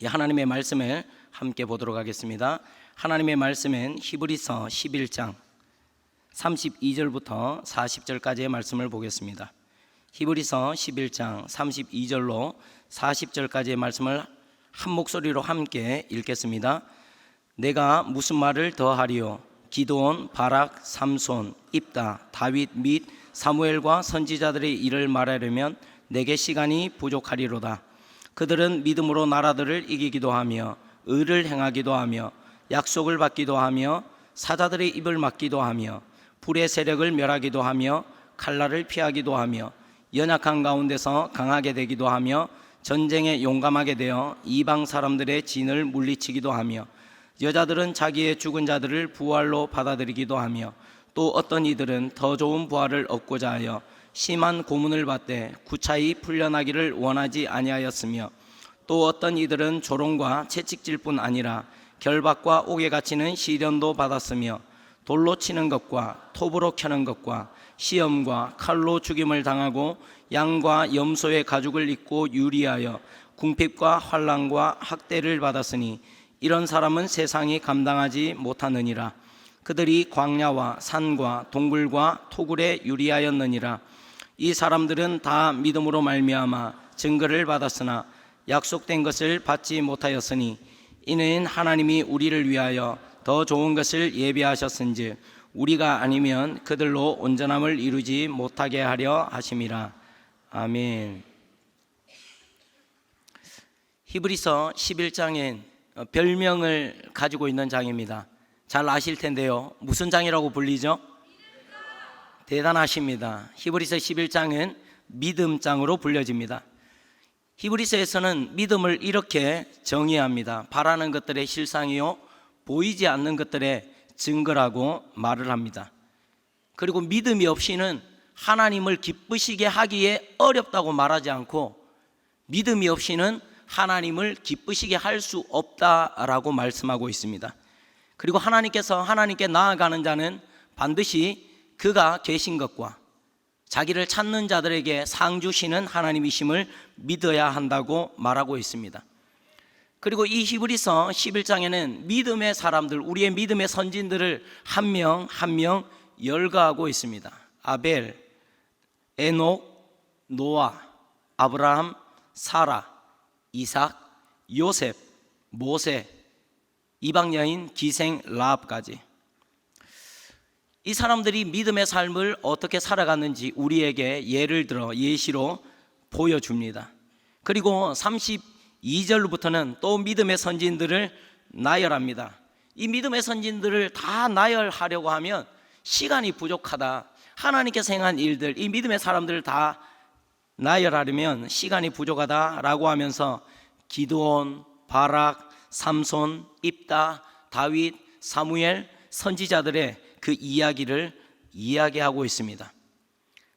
이 하나님의 말씀을 함께 보도록 하겠습니다. 하나님의 말씀은 히브리서 11장 32절부터 40절까지의 말씀을 보겠습니다. 히브리서 11장 32절로 40절까지의 말씀을 한 목소리로 함께 읽겠습니다. 내가 무슨 말을 더하리요? 기도온, 바락, 삼손, 입다, 다윗 및 사무엘과 선지자들의 일을 말하려면 내게 시간이 부족하리로다. 그들은 믿음으로 나라들을 이기기도 하며 의를 행하기도 하며 약속을 받기도 하며 사자들의 입을 막기도 하며 불의 세력을 멸하기도 하며 칼날을 피하기도 하며 연약한 가운데서 강하게 되기도 하며 전쟁에 용감하게 되어 이방 사람들의 진을 물리치기도 하며 여자들은 자기의 죽은 자들을 부활로 받아들이기도 하며 또 어떤 이들은 더 좋은 부활을 얻고자 하여 심한 고문을 받되 구차히 풀려나기를 원하지 아니하였으며 또 어떤 이들은 조롱과 채찍질뿐 아니라 결박과 옥에 갇히는 시련도 받았으며 돌로 치는 것과 톱으로 켜는 것과 시험과 칼로 죽임을 당하고 양과 염소의 가죽을 입고 유리하여 궁핍과 환란과 학대를 받았으니 이런 사람은 세상이 감당하지 못하느니라. 그들이 광야와 산과 동굴과 토굴에 유리하였느니라 이 사람들은 다 믿음으로 말미암아 증거를 받았으나 약속된 것을 받지 못하였으니 이는 하나님이 우리를 위하여 더 좋은 것을 예비하셨은지 우리가 아니면 그들로 온전함을 이루지 못하게 하려 하심이라 아멘. 히브리서 11장엔 별명을 가지고 있는 장입니다. 잘 아실 텐데요. 무슨 장이라고 불리죠? 대단하십니다. 히브리서 11장은 믿음장으로 불려집니다. 히브리서에서는 믿음을 이렇게 정의합니다. 바라는 것들의 실상이요, 보이지 않는 것들의 증거라고 말을 합니다. 그리고 믿음이 없이는 하나님을 기쁘시게 하기에 어렵다고 말하지 않고 믿음이 없이는 하나님을 기쁘시게 할 수 없다라고 말씀하고 있습니다. 그리고 하나님께서 하나님께 나아가는 자는 반드시 그가 계신 것과 자기를 찾는 자들에게 상 주시는 하나님이심을 믿어야 한다고 말하고 있습니다. 그리고 이 히브리서 11장에는 믿음의 사람들, 우리의 믿음의 선진들을 한 명 한 명 열거하고 있습니다. 아벨, 에녹, 노아, 아브라함, 사라, 이삭, 요셉, 모세, 이방 여인, 기생, 라합까지 이 사람들이 믿음의 삶을 어떻게 살아갔는지 우리에게 예를 들어 예시로 보여줍니다. 그리고 32절부터는 또 믿음의 선진들을 나열합니다. 이 믿음의 선진들을 다 나열하려고 하면 시간이 부족하다. 하나님께서 행한 일들, 이 믿음의 사람들을 다 나열하려면 시간이 부족하다라고 하면서 기도온, 바락, 삼손, 입다, 다윗, 사무엘 선지자들의 그 이야기를 이야기하고 있습니다.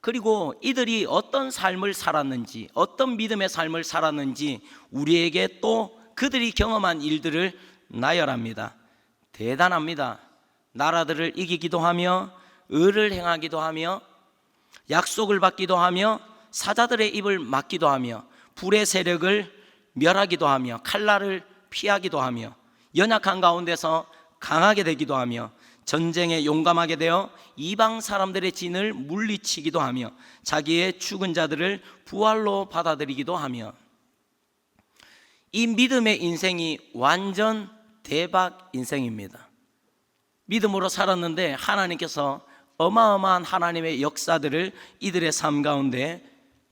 그리고 이들이 어떤 삶을 살았는지, 어떤 믿음의 삶을 살았는지 우리에게 또 그들이 경험한 일들을 나열합니다. 대단합니다. 나라들을 이기기도 하며, 의를 행하기도 하며, 약속을 받기도 하며, 사자들의 입을 막기도 하며, 불의 세력을 멸하기도 하며, 칼날을 피하기도 하며, 연약한 가운데서 강하게 되기도 하며, 전쟁에 용감하게 되어 이방 사람들의 진을 물리치기도 하며 자기의 죽은 자들을 부활로 받아들이기도 하며 이 믿음의 인생이 완전 대박 인생입니다. 믿음으로 살았는데 하나님께서 어마어마한 하나님의 역사들을 이들의 삶 가운데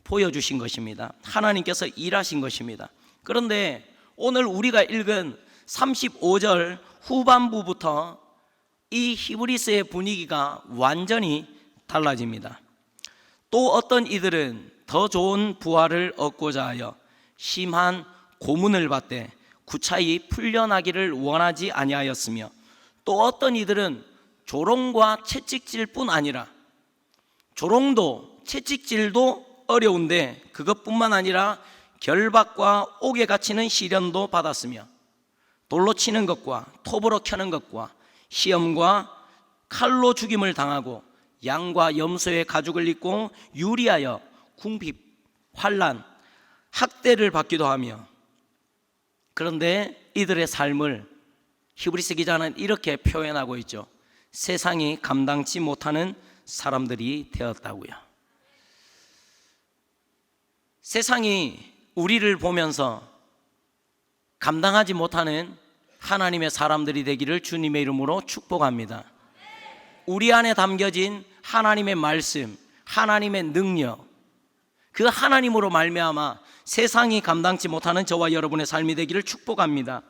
보여주신 것입니다. 하나님께서 일하신 것입니다. 그런데 오늘 우리가 읽은 35절 후반부부터 이 히브리스의 분위기가 완전히 달라집니다. 또 어떤 이들은 더 좋은 부활을 얻고자 하여 심한 고문을 받되 구차히 풀려나기를 원하지 아니하였으며 또 어떤 이들은 조롱과 채찍질뿐 아니라 조롱도 채찍질도 어려운데 그것뿐만 아니라 결박과 옥에 갇히는 시련도 받았으며 돌로 치는 것과 톱으로 켜는 것과 시험과 칼로 죽임을 당하고 양과 염소의 가죽을 입고 유리하여 궁핍, 환란, 학대를 받기도 하며 그런데 이들의 삶을 히브리스 기자는 이렇게 표현하고 있죠. 세상이 감당치 못하는 사람들이 되었다고요. 세상이 우리를 보면서 감당하지 못하는 하나님의 사람들이 되기를 주님의 이름으로 축복합니다. 우리 안에 담겨진 하나님의 말씀, 하나님의 능력, 그 하나님으로 말미암아 세상이 감당치 못하는 저와 여러분의 삶이 되기를 축복합니다.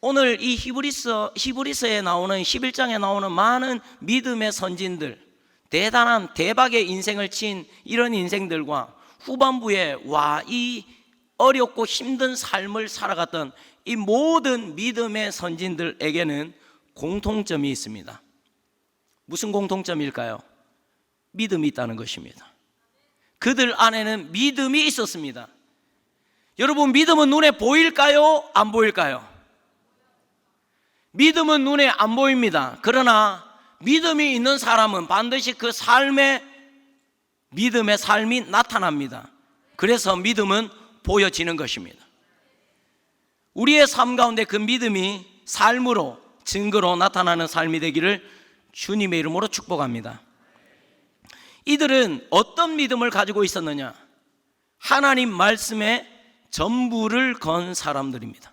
오늘 이 히브리서 히브리서에 나오는 11장에 나오는 많은 믿음의 선진들, 대단한 대박의 인생을 친 이런 인생들과 후반부에 와 이 어렵고 힘든 삶을 살아갔던 이 모든 믿음의 선진들에게는 공통점이 있습니다. 무슨 공통점일까요? 믿음이 있다는 것입니다. 그들 안에는 믿음이 있었습니다. 여러분, 믿음은 눈에 보일까요? 안 보일까요? 믿음은 눈에 안 보입니다. 그러나 믿음이 있는 사람은 반드시 그 삶의 믿음의 삶이 나타납니다. 그래서 믿음은 보여지는 것입니다. 우리의 삶 가운데 그 믿음이 삶으로 증거로 나타나는 삶이 되기를 주님의 이름으로 축복합니다. 이들은 어떤 믿음을 가지고 있었느냐? 하나님 말씀에 전부를 건 사람들입니다.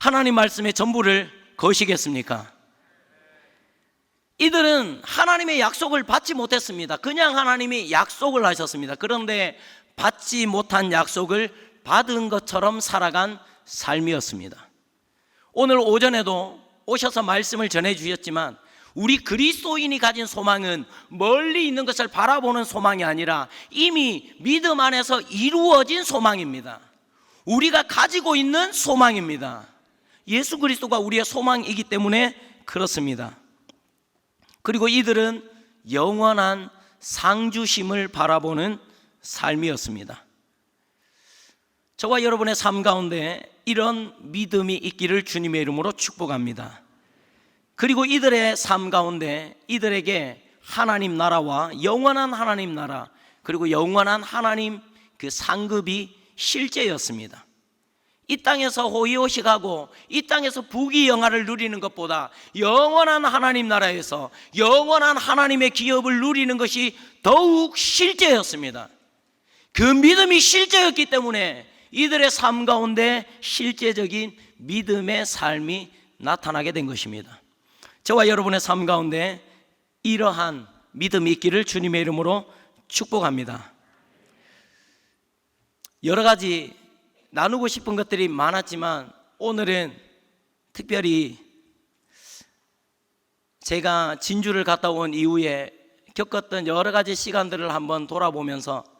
하나님 말씀에 전부를 거시겠습니까? 이들은 하나님의 약속을 받지 못했습니다. 그냥 하나님이 약속을 하셨습니다. 그런데 받지 못한 약속을 받은 것처럼 살아간 삶이었습니다. 오늘 오전에도 오셔서 말씀을 전해 주셨지만 우리 그리스도인이 가진 소망은 멀리 있는 것을 바라보는 소망이 아니라 이미 믿음 안에서 이루어진 소망입니다. 우리가 가지고 있는 소망입니다. 예수 그리스도가 우리의 소망이기 때문에 그렇습니다. 그리고 이들은 영원한 상주심을 바라보는 삶이었습니다. 저와 여러분의 삶 가운데 이런 믿음이 있기를 주님의 이름으로 축복합니다. 그리고 이들의 삶 가운데 이들에게 하나님 나라와 영원한 하나님 나라 그리고 영원한 하나님 그 상급이 실제였습니다. 이 땅에서 호의호식하고 이 땅에서 부귀 영화를 누리는 것보다 영원한 하나님 나라에서 영원한 하나님의 기업을 누리는 것이 더욱 실제였습니다. 그 믿음이 실제였기 때문에 이들의 삶 가운데 실제적인 믿음의 삶이 나타나게 된 것입니다. 저와 여러분의 삶 가운데 이러한 믿음이 있기를 주님의 이름으로 축복합니다. 여러 가지 나누고 싶은 것들이 많았지만 오늘은 특별히 제가 진주를 갔다 온 이후에 겪었던 여러 가지 시간들을 한번 돌아보면서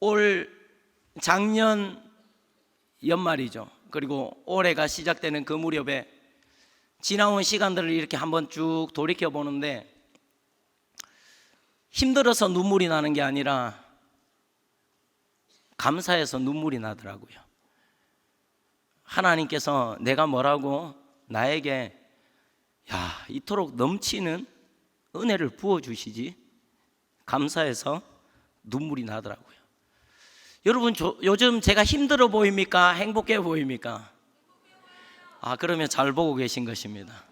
올 작년 연말이죠. 그리고 올해가 시작되는 그 무렵에 지나온 시간들을 이렇게 한번 쭉 돌이켜 보는데 힘들어서 눈물이 나는 게 아니라 감사해서 눈물이 나더라고요. 하나님께서 내가 뭐라고 나에게 야, 이토록 넘치는 은혜를 부어 주시지. 감사해서 눈물이 나더라고요. 여러분 저, 요즘 제가 힘들어 보입니까? 행복해 보입니까? 아, 그러면 잘 보고 계신 것입니다.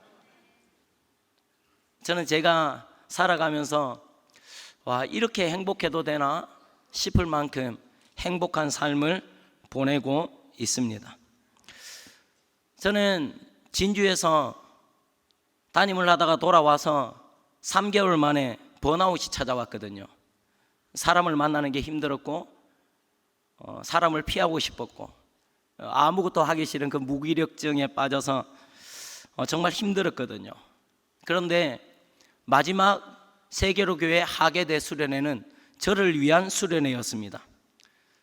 저는 제가 살아가면서 와, 이렇게 행복해도 되나 싶을 만큼 행복한 삶을 보내고 있습니다. 저는 진주에서 담임을 하다가 돌아와서 3개월 만에 번아웃이 찾아왔거든요. 사람을 만나는 게 힘들었고, 어, 사람을 피하고 싶었고, 어, 아무것도 하기 싫은 그 무기력증에 빠져서 어, 정말 힘들었거든요. 그런데 마지막 세계로 교회 하계대 수련회는 저를 위한 수련회였습니다.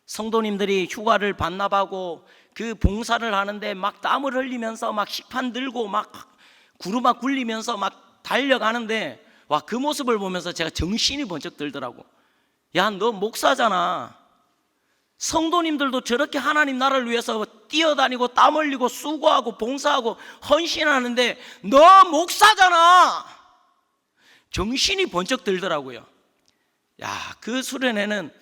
성도님들이 휴가를 반납하고 그 봉사를 하는데 막 땀을 흘리면서 막 식판 들고 막 구르막 굴리면서 막 달려가는데 와 그 모습을 보면서 제가 정신이 번쩍 들더라고. 야 너 목사잖아. 성도님들도 저렇게 하나님 나라를 위해서 뛰어다니고 땀 흘리고 수고하고 봉사하고 헌신하는데 너 목사잖아. 정신이 번쩍 들더라고요. 야, 그 수련회는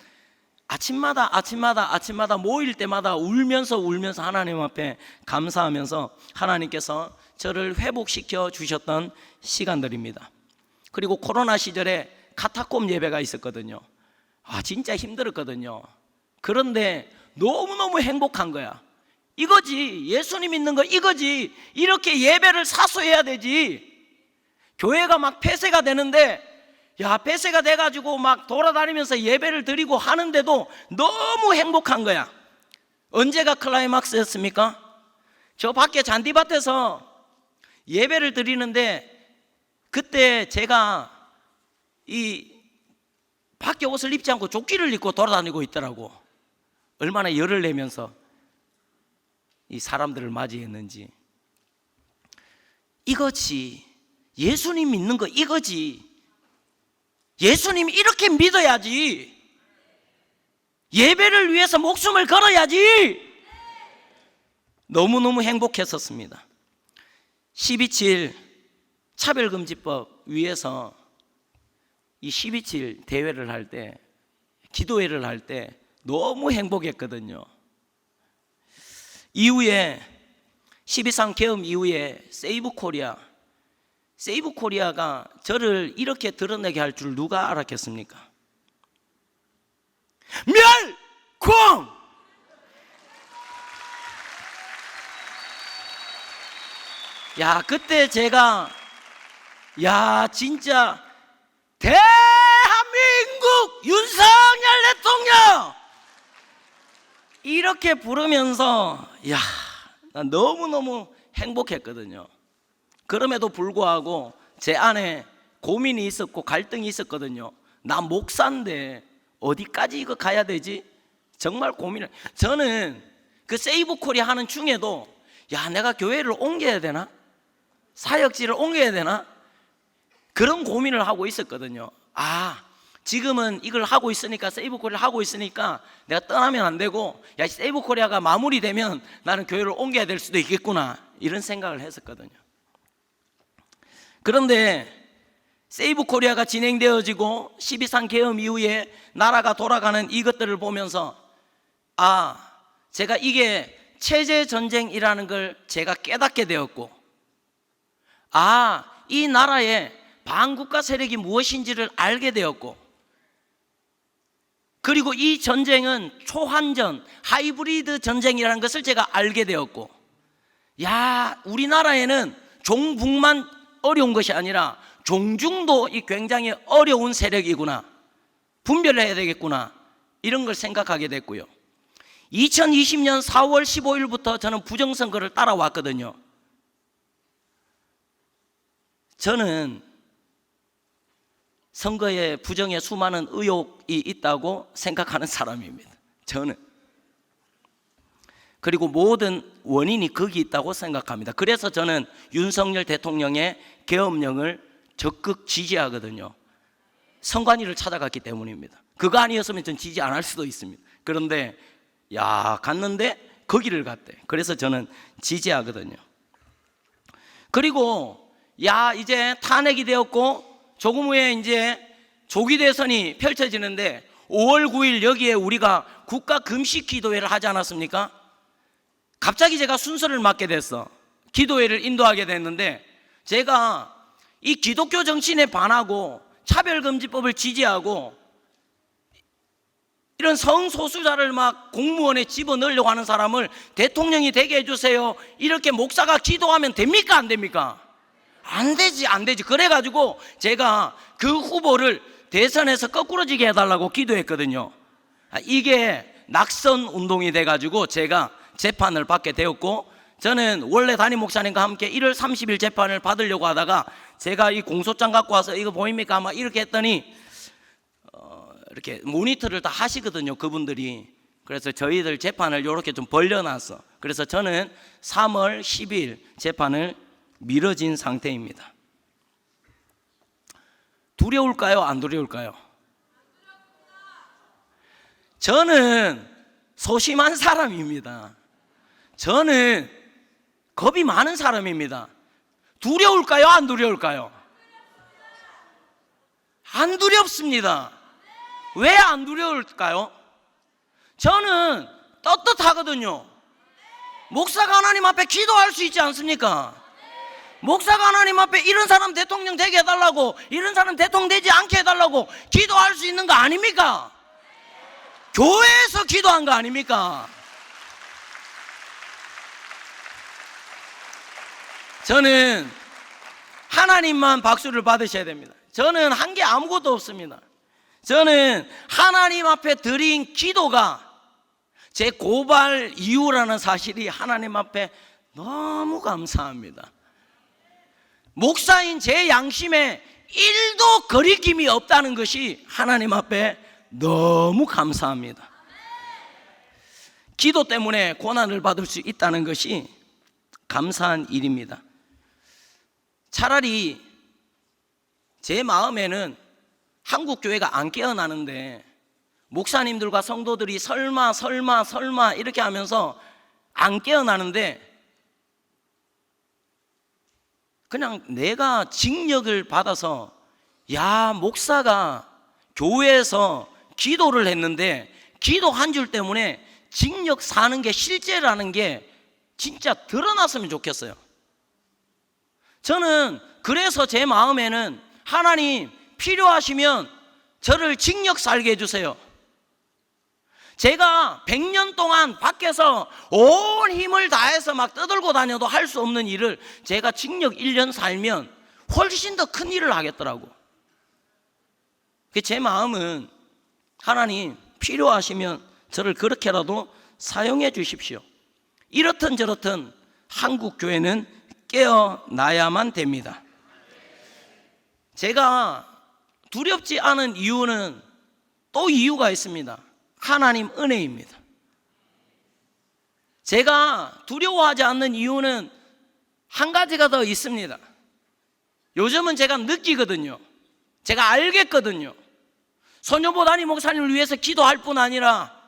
아침마다 아침마다 아침마다 모일 때마다 울면서 울면서 하나님 앞에 감사하면서 하나님께서 저를 회복시켜 주셨던 시간들입니다. 그리고 코로나 시절에 카타콤 예배가 있었거든요. 아, 진짜 힘들었거든요. 그런데 너무너무 행복한 거야. 이거지. 예수님 믿는 거 이거지. 이렇게 예배를 사수해야 되지. 교회가 막 폐쇄가 되는데 야, 폐쇄가 돼 가지고 막 돌아다니면서 예배를 드리고 하는데도 너무 행복한 거야. 언제가 클라이막스였습니까? 저 밖에 잔디밭에서 예배를 드리는데 그때 제가 이 밖에 옷을 입지 않고 조끼를 입고 돌아다니고 있더라고. 얼마나 열을 내면서 이 사람들을 맞이했는지. 이거지. 예수님 믿는 거 이거지. 예수님 이렇게 믿어야지. 예배를 위해서 목숨을 걸어야지. 너무너무 행복했었습니다. 12.7 차별금지법 위에서 이 12.7 대회를 할 때, 기도회를 할 때 너무 행복했거든요. 이후에 12상 계엄 이후에 세이브 코리아, 세이브 코리아가 저를 이렇게 드러내게 할 줄 누가 알았겠습니까? 멸공! 야, 그때 제가 야, 진짜 대한민국 윤석열 대통령 이렇게 부르면서 야, 난 너무너무 행복했거든요. 그럼에도 불구하고 제 안에 고민이 있었고 갈등이 있었거든요. 나 목사인데 어디까지 이거 가야 되지? 정말 고민을. 저는 그 세이브 코리아 하는 중에도 야, 내가 교회를 옮겨야 되나? 사역지를 옮겨야 되나? 그런 고민을 하고 있었거든요. 아, 지금은 이걸 하고 있으니까 세이브 코리아를 하고 있으니까 내가 떠나면 안 되고 야, 세이브 코리아가 마무리되면 나는 교회를 옮겨야 될 수도 있겠구나. 이런 생각을 했었거든요. 그런데 세이브 코리아가 진행되어지고 12상 계엄 이후에 나라가 돌아가는 이것들을 보면서 아, 제가 이게 체제 전쟁이라는 걸 제가 깨닫게 되었고 아, 이 나라의 반국가 세력이 무엇인지를 알게 되었고 그리고 이 전쟁은 초환전, 하이브리드 전쟁이라는 것을 제가 알게 되었고 야, 우리나라에는 종북만 어려운 것이 아니라 종중도 이 굉장히 어려운 세력이구나. 분별을 해야 되겠구나. 이런 걸 생각하게 됐고요. 2020년 4월 15일부터 저는 부정선거를 따라왔거든요. 저는 선거에 부정에 수많은 의혹이 있다고 생각하는 사람입니다. 저는. 그리고 모든 원인이 거기 있다고 생각합니다. 그래서 저는 윤석열 대통령의 계엄령을 적극 지지하거든요. 선관위를 찾아갔기 때문입니다. 그거 아니었으면 전 지지 안 할 수도 있습니다. 그런데 야 갔는데 거기를 갔대. 그래서 저는 지지하거든요. 그리고 야 이제 탄핵이 되었고 조금 후에 이제 조기 대선이 펼쳐지는데 5월 9일 여기에 우리가 국가 금식 기도회를 하지 않았습니까? 갑자기 제가 순서를 맡게 됐어. 기도회를 인도하게 됐는데 제가 이 기독교 정신에 반하고 차별금지법을 지지하고 이런 성소수자를 막 공무원에 집어넣으려고 하는 사람을 대통령이 되게 해주세요. 이렇게 목사가 기도하면 됩니까? 안 됩니까? 안 되지, 안 되지. 그래가지고 제가 그 후보를 대선에서 거꾸로 지게 해달라고 기도했거든요. 아, 이게 낙선 운동이 돼가지고 제가 재판을 받게 되었고 저는 원래 담임 목사님과 함께 1월 30일 재판을 받으려고 하다가 제가 이 공소장 갖고 와서 이거 보입니까? 아마 이렇게 했더니 어, 이렇게 모니터를 다 하시거든요. 그분들이. 그래서 저희들 재판을 이렇게 좀 벌려놨어. 그래서 저는 3월 10일 재판을 미뤄진 상태입니다. 두려울까요? 안 두려울까요? 저는 소심한 사람입니다. 저는 겁이 많은 사람입니다. 두려울까요? 안 두려울까요? 안 두렵습니다. 왜 안 두려울까요? 저는 떳떳하거든요. 목사가 하나님 앞에 기도할 수 있지 않습니까? 목사가 하나님 앞에 이런 사람 대통령 되게 해달라고 이런 사람 대통령 되지 않게 해달라고 기도할 수 있는 거 아닙니까? 교회에서 기도한 거 아닙니까? 저는 하나님만 박수를 받으셔야 됩니다. 저는 한 게 아무것도 없습니다. 저는 하나님 앞에 드린 기도가 제 고발 이유라는 사실이 하나님 앞에 너무 감사합니다. 목사인 제 양심에 일도 거리낌이 없다는 것이 하나님 앞에 너무 감사합니다. 기도 때문에 고난을 받을 수 있다는 것이 감사한 일입니다. 차라리 제 마음에는 한국 교회가 안 깨어나는데 목사님들과 성도들이 설마 설마 설마 이렇게 하면서 안 깨어나는데 그냥 내가 징역을 받아서 야 목사가 교회에서 기도를 했는데 기도 한 줄 때문에 징역 사는 게 실제라는 게 진짜 드러났으면 좋겠어요. 저는 그래서 제 마음에는 하나님 필요하시면 저를 징역 살게 해주세요. 제가 100년 동안 밖에서 온 힘을 다해서 막 떠들고 다녀도 할 수 없는 일을 제가 징역 1년 살면 훨씬 더 큰 일을 하겠더라고. 제 마음은 하나님 필요하시면 저를 그렇게라도 사용해 주십시오. 이렇든 저렇든 한국 교회는 깨어나야만 됩니다. 제가 두렵지 않은 이유는 또 이유가 있습니다. 하나님 은혜입니다. 제가 두려워하지 않는 이유는 한 가지가 더 있습니다. 요즘은 제가 느끼거든요. 제가 알겠거든요. 소녀보 단임 목사님을 위해서 기도할 뿐 아니라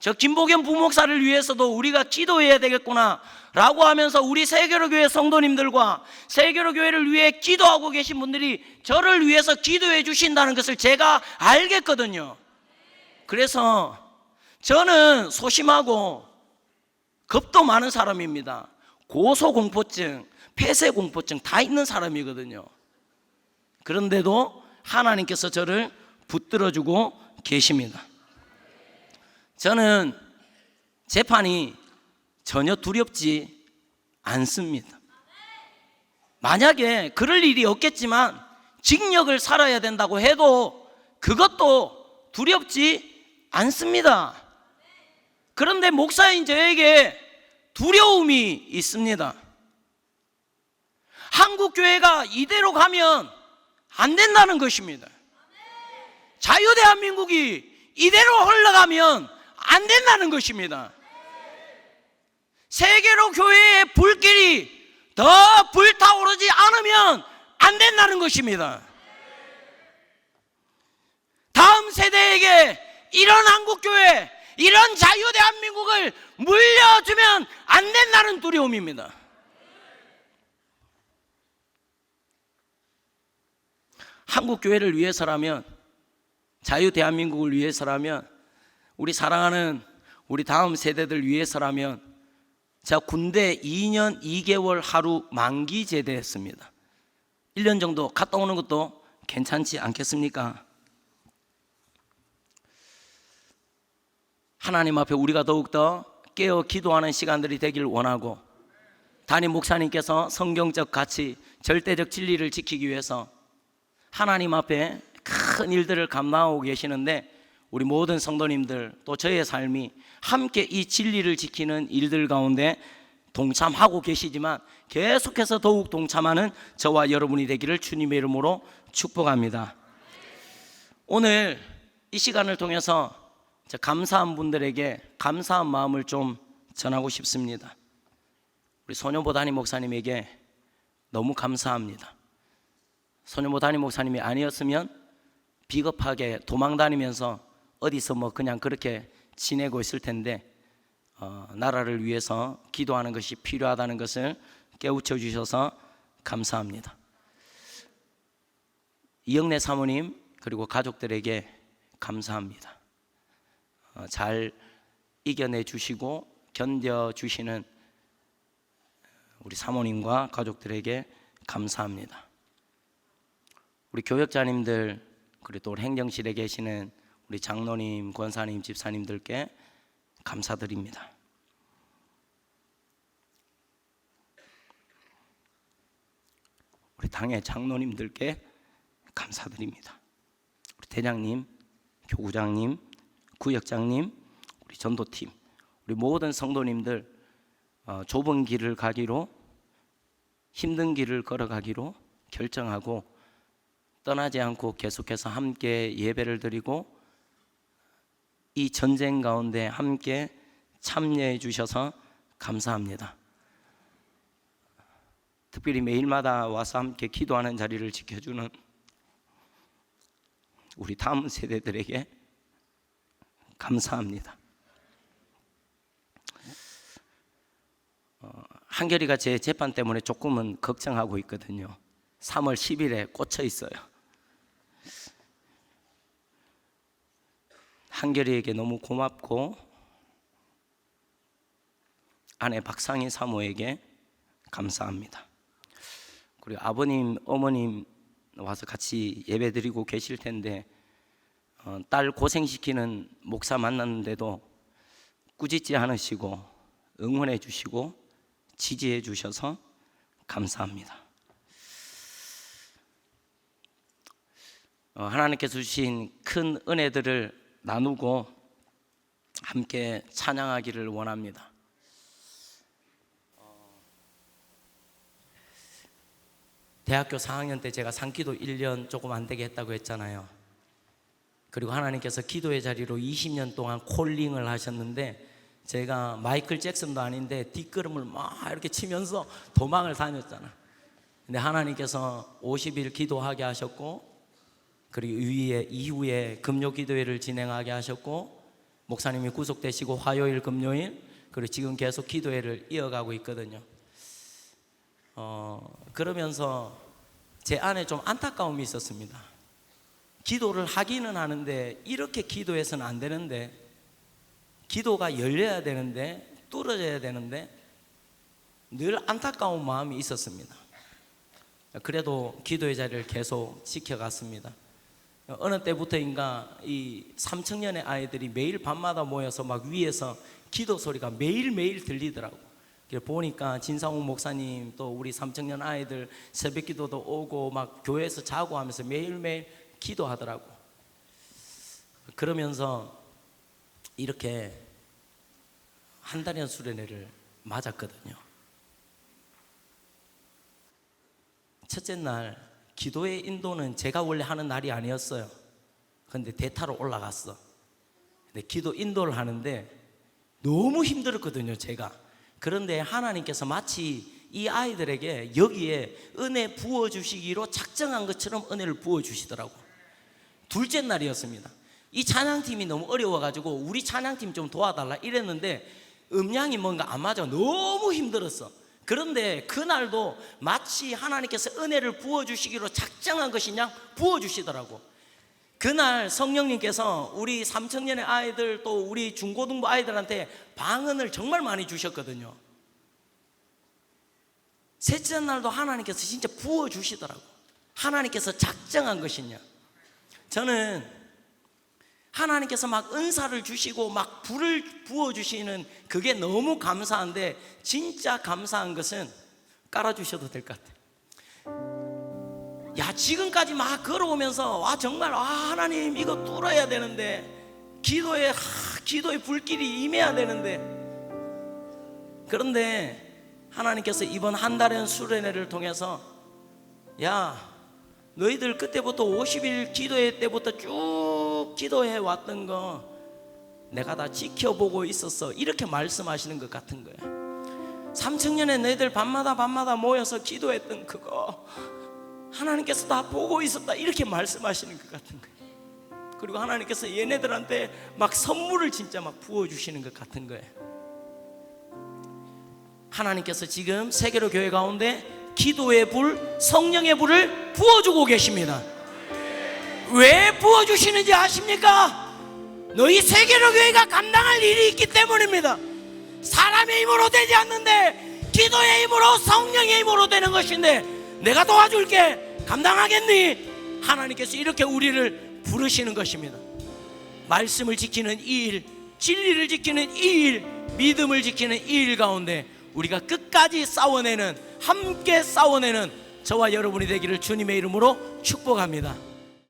저 김복현 부목사를 위해서도 우리가 기도해야 되겠구나 라고 하면서 우리 세계로 교회 성도님들과 세계로 교회를 위해 기도하고 계신 분들이 저를 위해서 기도해 주신다는 것을 제가 알겠거든요. 그래서 저는 소심하고 겁도 많은 사람입니다. 고소공포증, 폐쇄공포증 다 있는 사람이거든요. 그런데도 하나님께서 저를 붙들어주고 계십니다. 저는 재판이 전혀 두렵지 않습니다. 만약에 그럴 일이 없겠지만 징역을 살아야 된다고 해도 그것도 두렵지 않습니다. 그런데 목사인 저에게 두려움이 있습니다. 한국 교회가 이대로 가면 안 된다는 것입니다. 자유 대한민국이 이대로 흘러가면 안 된다는 것입니다. 세계로 교회의 불길이 더 불타오르지 않으면 안 된다는 것입니다. 다음 세대에게 이런 한국교회, 이런 자유 대한민국을 물려주면 안 된다는 두려움입니다. 한국교회를 위해서라면, 자유 대한민국을 위해서라면, 우리 사랑하는 우리 다음 세대들 위해서라면, 제가 군대 2년 2개월 하루 만기 제대했습니다. 1년 정도 갔다 오는 것도 괜찮지 않겠습니까? 하나님 앞에 우리가 더욱더 깨어 기도하는 시간들이 되길 원하고 담임 목사님께서 성경적 가치, 절대적 진리를 지키기 위해서 하나님 앞에 큰 일들을 감당하고 계시는데 우리 모든 성도님들 또 저의 삶이 함께 이 진리를 지키는 일들 가운데 동참하고 계시지만 계속해서 더욱 동참하는 저와 여러분이 되기를 주님의 이름으로 축복합니다. 오늘 이 시간을 통해서 감사한 분들에게 감사한 마음을 좀 전하고 싶습니다. 우리 소녀보 담임 목사님에게 너무 감사합니다. 소녀보 담임 목사님이 아니었으면 비겁하게 도망 다니면서 어디서 뭐 그냥 그렇게 지내고 있을 텐데 어, 나라를 위해서 기도하는 것이 필요하다는 것을 깨우쳐 주셔서 감사합니다. 이영래 사모님 그리고 가족들에게 감사합니다. 어, 잘 이겨내 주시고 견뎌 주시는 우리 사모님과 가족들에게 감사합니다. 우리 교역자님들 그리고 또 행정실에 계시는 우리 장로님, 권사님, 집사님들께 감사드립니다. 우리 당의 장로님들께 감사드립니다. 우리 대장님, 교구장님, 구역장님, 우리 전도팀, 우리 모든 성도님들 어, 좁은 길을 가기로 힘든 길을 걸어가기로 결정하고 떠나지 않고 계속해서 함께 예배를 드리고 이 전쟁 가운데 함께 참여해 주셔서 감사합니다. 특별히 매일마다 와서 함께 기도하는 자리를 지켜주는 우리 다음 세대들에게 감사합니다. 어, 한결이가 제 재판 때문에 조금은 걱정하고 있거든요. 3월 10일에 꽂혀 있어요. 한결이에게 너무 고맙고 아내 박상희 사모에게 감사합니다. 그리고 아버님, 어머님 와서 같이 예배드리고 계실 텐데 어, 딸 고생시키는 목사 만났는데도 꾸짖지 않으시고 응원해 주시고 지지해 주셔서 감사합니다. 어, 하나님께서 주신 큰 은혜들을 나누고 함께 찬양하기를 원합니다. 대학교 4학년 때 제가 상기도 1년 조금 안 되게 했다고 했잖아요. 그리고 하나님께서 기도의 자리로 20년 동안 콜링을 하셨는데 제가 마이클 잭슨도 아닌데 뒷걸음을 막 이렇게 치면서 도망을 다녔잖아. 근데 하나님께서 50일 기도하게 하셨고 그리고 위에 이후에 금요 기도회를 진행하게 하셨고 목사님이 구속되시고 화요일 금요일 그리고 지금 계속 기도회를 이어가고 있거든요. 어, 그러면서 제 안에 좀 안타까움이 있었습니다. 기도를 하기는 하는데 이렇게 기도해서는 안 되는데 기도가 열려야 되는데 뚫어져야 되는데 늘 안타까운 마음이 있었습니다. 그래도 기도의 자리를 계속 지켜갔습니다. 어느 때부터인가 이 3청년의 아이들이 매일 밤마다 모여서 막 위에서 기도 소리가 매일매일 들리더라고. 보니까 진상욱 목사님 또 우리 3청년 아이들 새벽 기도도 오고 막 교회에서 자고 하면서 매일매일 기도하더라고. 그러면서 이렇게 한 달여 수련회를 맞았거든요. 첫째 날 기도의 인도는 제가 원래 하는 날이 아니었어요. 근데 대타로 올라갔어. 근데 기도 인도를 하는데 너무 힘들었거든요, 제가. 그런데 하나님께서 마치 이 아이들에게 여기에 은혜 부어 주시기로 작정한 것처럼 은혜를 부어 주시더라고. 둘째 날이었습니다. 이 찬양팀이 너무 어려워가지고 우리 찬양팀 좀 도와달라 이랬는데 음량이 뭔가 안 맞아. 너무 힘들었어. 그런데 그날도 마치 하나님께서 은혜를 부어주시기로 작정한 것이냐 부어주시더라고. 그날 성령님께서 우리 삼청년의 아이들 또 우리 중고등부 아이들한테 방언을 정말 많이 주셨거든요. 셋째 날도 하나님께서 진짜 부어주시더라고. 하나님께서 작정한 것이냐. 저는 하나님께서 막 은사를 주시고 막 불을 부어주시는 그게 너무 감사한데 진짜 감사한 것은 깔아주셔도 될 것 같아요. 야, 지금까지 막 걸어오면서 와, 정말 아, 하나님 이거 뚫어야 되는데 기도에, 하, 기도의 불길이 임해야 되는데 그런데 하나님께서 이번 한 달의 수련회를 통해서 야, 너희들 그때부터 50일 기도회 때부터 쭉 기도해 왔던 거 내가 다 지켜보고 있었어. 이렇게 말씀하시는 것 같은 거야. 3청년에 너희들 밤마다 밤마다 모여서 기도했던 그거 하나님께서 다 보고 있었다. 이렇게 말씀하시는 것 같은 거야. 그리고 하나님께서 얘네들한테 막 선물을 진짜 막 부어주시는 것 같은 거예요. 하나님께서 지금 세계로 교회 가운데 기도의 불, 성령의 불을 부어주고 계십니다. 왜 부어주시는지 아십니까? 너희 세계로 교회가 감당할 일이 있기 때문입니다. 사람의 힘으로 되지 않는데 기도의 힘으로 성령의 힘으로 되는 것인데 내가 도와줄게 감당하겠니? 하나님께서 이렇게 우리를 부르시는 것입니다. 말씀을 지키는 이 일, 진리를 지키는 이 일, 믿음을 지키는 이 일 가운데 우리가 끝까지 싸워내는 함께 싸워내는 저와 여러분이 되기를 주님의 이름으로 축복합니다.